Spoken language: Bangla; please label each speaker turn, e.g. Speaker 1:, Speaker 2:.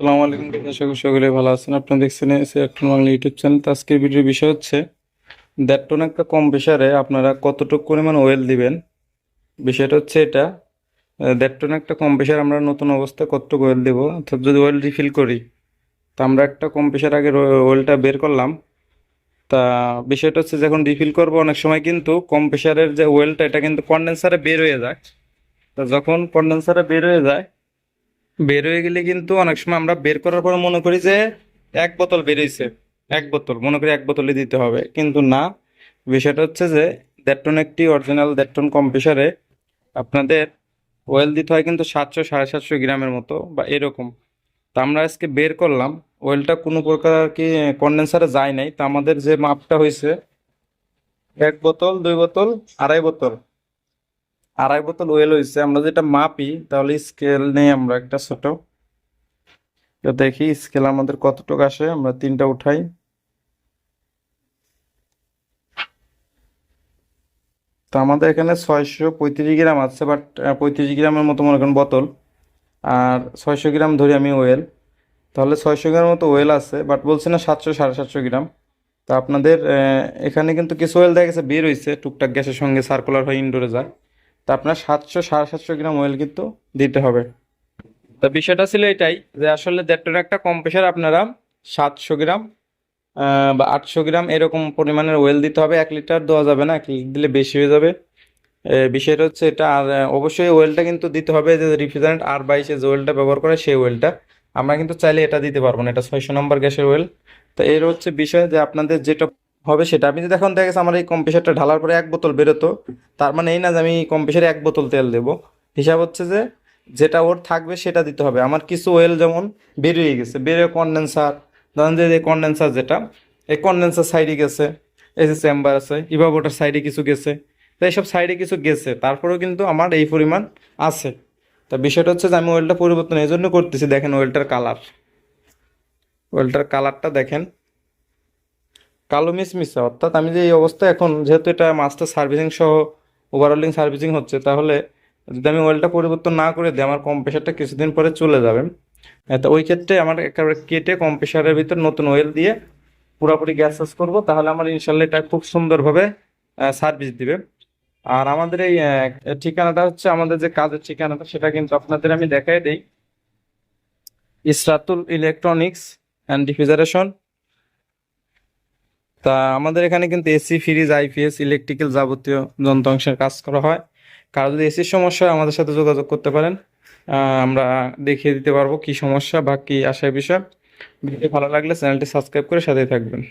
Speaker 1: সালামু আলাইকুম আশা করি সকলে ভালো আছেন। আপনারা দেখছেন এসে একটা বাংলা ইউটিউব চ্যানেল। তো আজকের ভিডিওর বিষয় হচ্ছে দেড় টন একটা কম প্রেশারে আপনারা কতটুকু পরিমাণ ওয়েল দিবেন? বিষয়টা হচ্ছে এটা দেড় টন একটা কম প্রেশার আমরা নতুন অবস্থায় কতটুকু ওয়েল দেবো? অর্থাৎ যদি ওয়েল রিফিল করি, তা আমরা একটা কম প্রেশার আগে ওয়েলটা বের করলাম। তা বিষয়টা হচ্ছে, যখন রিফিল করব, অনেক সময় কিন্তু কম প্রেশারের যে ওয়েলটা এটা কিন্তু কন্ডেন্সারে বের হয়ে যায়। তা যখন কন্ডেন্সারে বের হয়ে যায় বের হয়ে গেলে কিন্তু অনেক সময় আমরা বের করার পর মনে করি যে এক বোতল বেরোইছে এক বোতল, মনে করি এক বোতলই দিতে হবে। কিন্তু না, বিষয়টা হচ্ছে যে দেড় টন একটি অরিজিনাল দেড় টন কম্প্রেসারে আপনাদের ওয়েল দিতে হয় কিন্তু সাতশো, সাড়ে সাতশো গ্রামের মতো বা এরকম। তা আমরা আজকে বের করলাম। ওয়েলটা কোনো প্রকার আর কি কন্ডেন্সারে যায় নাই। তা আমাদের যে মাপটা হয়েছে এক বোতল, দুই বোতল, আড়াই বোতল। আড়াই বোতল ওয়েল হয়েছে আমরা যেটা মাপি তাহলে স্কেল নেই আমরা একটা ছোট। তো দেখি স্কেল আমাদের কতটুকু আসে, আমরা তিনটা উঠাই। তো আমাদের এখানে ছয়শো পঁয়ত্রিশ গ্রাম আছে বাট পঁয়ত্রিশ গ্রামের মতো মনে করেন বোতল। আর ছয়শো গ্রাম ধরি আমি ওয়েল তাহলে ছয়শো গ্রামের মতো ওয়েল আছে বাট বলছি না সাতশো, সাড়ে সাতশো গ্রাম। তা আপনাদের এখানে কিন্তু কিছু ওয়েল দেখা গেছে, বের হয়েছে টুকটাক গ্যাসের সঙ্গে সার্কুলার হয়ে ইনডোরে যায়। তা আপনার সাতশো, সাড়ে সাতশো গ্রাম ওয়েল কিন্তু দিতে হবে। তা বিষয়টা ছিল এটাই যে আসলে দেড় টন একটা কম প্রেশার আপনারা সাতশো গ্রাম বা আটশো গ্রাম এরকম পরিমাণের ওয়েল দিতে হবে। এক লিটার দেওয়া যাবে না, এক লিটার দিলে বেশি হয়ে যাবে। বিষয়টা হচ্ছে এটা, আর অবশ্যই ওয়েলটা কিন্তু দিতে হবে যে রিফ্রিজারেন্ট আর বাইশে যে ওয়েলটা ব্যবহার করে সেই ওয়েলটা আমরা কিন্তু চাইলে এটা দিতে পারব না, এটা ছয়শো নম্বর গ্যাসের ওয়েল তো এর হচ্ছে বিষয় যে আপনাদের যেটা হবে সেটা। আপনি যদি এখন দেখেন আমার এই কম্প্রেসারটা ঢালার পরে এক বোতল বেরোতো, তার মানে এই না যে আমি কম্প্রেসারে এক বোতল তেল দেবো। হিসাব হচ্ছে যে যেটা ওর থাকবে সেটা দিতে হবে। আমার কিছু ওয়েল যেমন বেরিয়ে গেছে, বেরিয়ে কন্ডেন্সার ধরেন যে এই কন্ডেন্সার যেটা, এই কন্ডেন্সার সাইডে গেছে, এই যে চেম্বার আছে ইভাবোটার সাইডে কিছু গেছে, তো এইসব সাইডে কিছু গেছে, তারপরেও কিন্তু আমার এই পরিমাণ আছে। তা বিষয়টা হচ্ছে যে আমি ওয়েলটা পরিবর্তন, এই জন্য করতেছি। দেখেন ওয়েলটার কালার ওয়েলটার কালারটা দেখেন। কালো মিসমিসে, অর্থাৎ আমি যে এই অবস্থা এখন, যেহেতু এটা মাস্টার সার্ভিসিং সহ ওভারঅলিং সার্ভিসিং হচ্ছে, তাহলে যদি আমি ওয়েলটা পরিবর্তন না করে দিই, আমার কম্প্রেসারটা কিছুদিন পরে চলে যাবে। তো ওই ক্ষেত্রে আমার একেবারে কেটে কম্প্রেসারের ভিতর নতুন ওয়েল দিয়ে পুরোপুরি গ্যাস সার্চ করব, তাহলে আমার ইনশাল্লাহ এটা খুব সুন্দরভাবে সার্ভিস দিবে। আর আমাদের এই ঠিকানাটা হচ্ছে আমাদের যে কাজের ঠিকানাটা, সেটা কিন্তু আপনাদের আমি দেখাই দিই। ইসরাতুল ইলেকট্রনিক্স অ্যান্ড ডিফ্রিজারেশন তা আমাদের এখানে কিন্তু এসি, ফ্রিজ আইপিএস ইলেকট্রিক্যাল যাবতীয় যন্ত্রাংশের কাজ করা হয়। কারও যদি এসির সমস্যা হয়, আমাদের সাথে যোগাযোগ করতে পারেন। আমরা দেখিয়ে দিতে পারব কি সমস্যা বা কি আসার বিষয়। ভিডিও ভালো লাগলে চ্যানেলটি সাবস্ক্রাইব করে সাথেই থাকবেন।